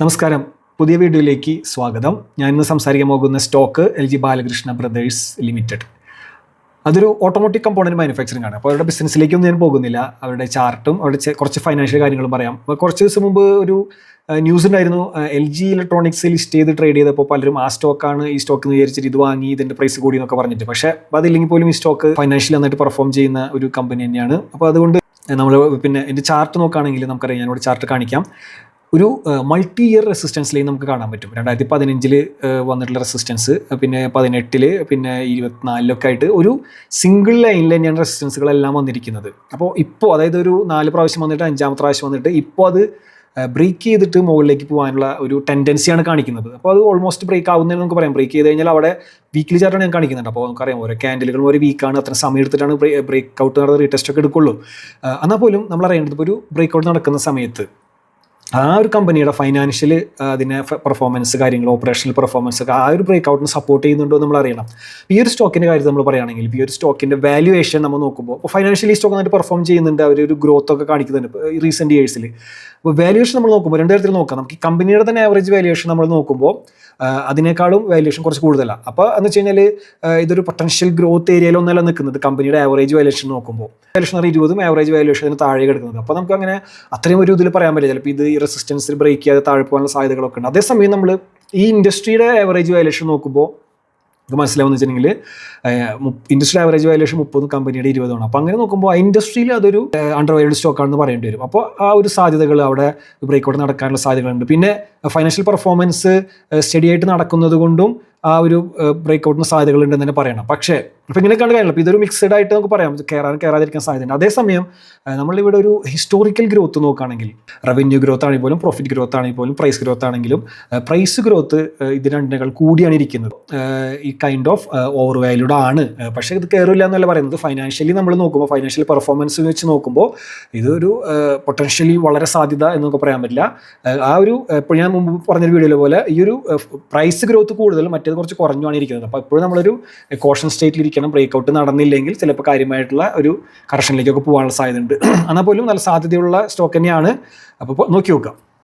നമസ്കാരം. പുതിയ വീഡിയോയിലേക്ക് സ്വാഗതം. ഞാൻ ഇന്ന് സംസാരിക്കാൻ പോകുന്ന stock L G Balakrishna brothers limited. അതൊരു ഓട്ടോമോട്ടിക് കമ്പോണന്റ് മാനുഫാക്ചറിംഗ് ആണ്. അപ്പോൾ അവരുടെ ബിസിനസ്സിലേക്കൊന്നും ഞാൻ പോകുന്നില്ല. അവരുടെ ചാർട്ടും അവരുടെ കുറച്ച് ഫൈനാൻഷ്യൽ കാര്യങ്ങളും പറയാം. അപ്പോൾ കുറച്ച് ദിവസം മുമ്പ് ഒരു ന്യൂസ് ഉണ്ടായിരുന്നു. എൽ ജി ഇലക്ട്രോണിക്സ് ലിസ്റ്റ് ചെയ്ത് ട്രേഡ് ചെയ്തപ്പോൾ പലരും ആ സ്റ്റോക്കാണ് ഈ സ്റ്റോക്ക് എന്ന് വിചാരിച്ചിട്ട് ഇത് വാങ്ങി ഇതിന്റെ പ്രൈസ് കൂടി എന്നൊക്കെ പറഞ്ഞിട്ട്. പക്ഷേ അതില്ലെങ്കിൽ പോലും ഈ സ്റ്റോക്ക് ഫൈനാൻഷ്യലി നന്നായിട്ട് പെർഫോം ചെയ്യുന്ന ഒരു കമ്പനി തന്നെയാണ്. അപ്പോൾ അതുകൊണ്ട് നമ്മൾ പിന്നെ എന്റെ ചാർട്ട് നോക്കുകയാണെങ്കിൽ നമുക്കറിയാം ഞാനിവിടെ ചാർട്ട് കാണിക്കാം. ഒരു മൾട്ടി ഇയർ റെസിസ്റ്റൻസിലേക്ക് നമുക്ക് കാണാൻ പറ്റും. രണ്ടായിരത്തി പതിനഞ്ചിൽ വന്നിട്ടുള്ള റെസിസ്റ്റൻസ് പിന്നെ പതിനെട്ടിൽ പിന്നെ ഇരുപത്തിനാലിലൊക്കെ ആയിട്ട് ഒരു സിംഗിൾ ലൈനിൽ തന്നെയാണ് റെസിസ്റ്റൻസുകളെല്ലാം വന്നിരിക്കുന്നത്. അപ്പോൾ ഇപ്പോൾ അതായത് ഒരു നാല് പ്രാവശ്യം വന്നിട്ട് അഞ്ചാമത്തെ പ്രാവശ്യം വന്നിട്ട് ഇപ്പോൾ അത് ബ്രേക്ക് ചെയ്തിട്ട് മുകളിലേക്ക് പോകാനുള്ള ഒരു ടെൻഡൻസിയാണ് കാണിക്കുന്നത്. അപ്പോൾ അത് ഓൾമോസ്റ്റ് ബ്രേക്ക് ആവുന്നതെന്ന് നമുക്ക് പറയാം. ബ്രേക്ക് ചെയ്ത് കഴിഞ്ഞാൽ അവിടെ വീക്ക്ലി ചാർട്ടാണ് ഞാൻ കാണിക്കുന്നുണ്ട് അപ്പോൾ നമുക്കറിയാം ഓരോ ക്യാൻഡിലുകളും ഒരു വീക്കാണ് അത്ര സമയം എടുത്തിട്ടാണ് ബ്രേക്ക് ഔട്ട് നടന്ന റീടെസ്റ്റ് ഒക്കെ എടുക്കുള്ളൂ. എന്നാൽ പോലും നമ്മൾ അറിയേണ്ടത് ഒരു ബ്രേക്ക് ഔട്ട് നടക്കുന്ന സമയത്ത് ആ ഒരു കമ്പനിയുടെ ഫൈനാൻഷ്യൽ അതിനെ പെർഫോമൻസ് കാര്യങ്ങൾ ഓപ്പറേഷണൽ പെർഫോമൻസ് ഒക്കെ ആ ഒരു ബ്രേക്ക് ഔട്ടിന് സപ്പോർട്ട് ചെയ്യുന്നുണ്ടോ എന്ന് നമ്മൾ അറിയണം ഈ ഒരു സ്റ്റോക്കിന്റെ കാര്യം നമ്മൾ പറയുകയാണെങ്കിൽ ഈ ഒരു സ്റ്റോക്കിന്റെ വാല്യുവേഷൻ നമ്മൾ നോക്കുമ്പോൾ ഇപ്പോൾ ഫൈനാൻഷ്യലി സ്റ്റോക്ക് നന്നായിട്ട് പെർഫോം ചെയ്യുന്നുണ്ട് അവർ ഒരു ഗ്രോത്ത് ഒക്കെ കാണിക്കുന്നുണ്ട് റീസെന്റ് ഇയേഴ്സിൽ അപ്പോൾ വാല്യുവേഷൻ നമ്മൾ നോക്കുമ്പോൾ രണ്ട് തരത്തിൽ നോക്കാം. നമുക്ക് ഈ കമ്പനിയുടെ തന്നെ ആവറേജ് വാല്യുവേഷൻ നമ്മൾ നോക്കുമ്പോൾ അതിനേക്കാളും വാല്യുവേഷൻ കുറച്ച് കൂടുതലാണ് അപ്പോൾ എന്ന് വെച്ച് കഴിഞ്ഞാൽ ഇതൊരു പൊട്ടൻഷ്യൽ ഗ്രോത്ത് ഏരിയയിലൊന്നല്ല നിൽക്കുന്നത് കമ്പനിയുടെ ആവറേജ് വാല്യുവേഷൻ നോക്കുമ്പോൾ. വാല്യുവേഷൻ ഇരുപതും ആവറേജ് വാല്യുവേഷന് താഴെ കിടക്കുന്നത്. അപ്പോൾ നമുക്ക് അങ്ങനെ അത്രയും ഒരു ഇതിൽ പറയാൻ പറ്റില്ല. ചിലപ്പോൾ ഇത് റെസിസ്റ്റൻസിൽ ബ്രേക്ക് ചെയ്യാതെ താഴെ പോകാനുള്ള സാധ്യതകളൊക്കെ ഉണ്ട്. അതേസമയം നമ്മൾ ഈ ഇൻഡസ്ട്രിയുടെ ആവറേജ് വാല്യേഷൻ നോക്കുമ്പോൾ നമുക്ക് മനസ്സിലാവുന്ന വെച്ചിട്ടുണ്ടെങ്കിൽ ഇൻഡസ്ട്രി ആവറേജ് വാല്യേഷൻ മുപ്പതും കമ്പനിയുടെ ഇരുപതുമാണ്. അപ്പോൾ അങ്ങനെ നോക്കുമ്പോൾ ആ ഇൻഡസ്ട്രിയിൽ അതൊരു അണ്ടർ വാല്യൂഡ് സ്റ്റോക്കാണെന്ന് പറയേണ്ടി വരും. അപ്പോൾ ആ ഒരു സാധ്യതകൾ അവിടെ ബ്രേക്ക് ഔട്ട് നടക്കാനുള്ള സാധ്യതകളുണ്ട്. പിന്നെ ഫൈനാൻഷ്യൽ പെർഫോമൻസ് സ്റ്റഡി ആയിട്ട് നടക്കുന്നത് കൊണ്ടും ആ ഒരു ബ്രേക്ക് ഔട്ടിന് സാധ്യതകളുണ്ടെന്ന് തന്നെ പറയണം. പക്ഷേ ഇപ്പം ഇങ്ങനെ കണ്ട് കാര്യമില്ല ഇതൊരു മിക്സഡ് ആയിട്ട് നമുക്ക് പറയാം. കയറാൻ കയറാതിരിക്കാൻ സാധ്യതയുണ്ട്. അതേസമയം നമ്മളിവിടെ ഒരു ഹിസ്റ്റോറിക്കൽ ഗ്രോത്ത് നോക്കുകയാണെങ്കിൽ റവന്യൂ ഗ്രോത്ത് ആണെങ്കിൽ പോലും പ്രോഫിറ്റ് ഗ്രോത്ത് ആണെങ്കിൽ പോലും പ്രൈസ് ഗ്രോത്ത് ആണെങ്കിലും പ്രൈസ് ഗ്രോത്ത് ഇത് രണ്ടിനേക്കാൾ കൂടിയാണ് ഇരിക്കുന്നത്. ഈ കൈൻഡ് ഓഫ് ഓവർ വാല്യൂഡ് ആണ്. പക്ഷേ ഇത് കയറില്ല എന്നല്ല പറയുന്നത്. ഫൈനാൻഷ്യലി നമ്മൾ നോക്കുമ്പോൾ ഫൈനാൻഷ്യൽ പെർഫോമൻസ് വെച്ച് നോക്കുമ്പോൾ ഇതൊരു പൊട്ടൻഷ്യലി വളരെ സാധ്യത എന്ന് നമുക്ക് പറയാൻ പറ്റില്ല. ആ, ഒരു ഇപ്പോൾ ഞാൻ മുമ്പ് പറഞ്ഞൊരു വീഡിയോയിലെ പോലെ ഈ ഒരു പ്രൈസ് ഗ്രോത്ത് കൂടുതൽ മറ്റേത് കുറച്ച് കുറഞ്ഞാണ് ഇരിക്കുന്നത്. അപ്പോൾ എപ്പോഴും നമ്മളൊരു കോഷൻ സ്റ്റേറ്റിൽ ഇരിക്കണം ബ്രേക്ക് ഔട്ട് നടന്നില്ലെങ്കിൽ ചിലപ്പോൾ കാര്യമായിട്ടുള്ള ഒരു കറക്ഷനിലേക്കൊക്കെ പോകാനുള്ള സാധ്യതയുണ്ട്. എന്നാൽ പോലും നല്ല സാധ്യതയുള്ള സ്റ്റോക്ക് തന്നെയാണ്. അപ്പോൾ നോക്കി നോക്കാം.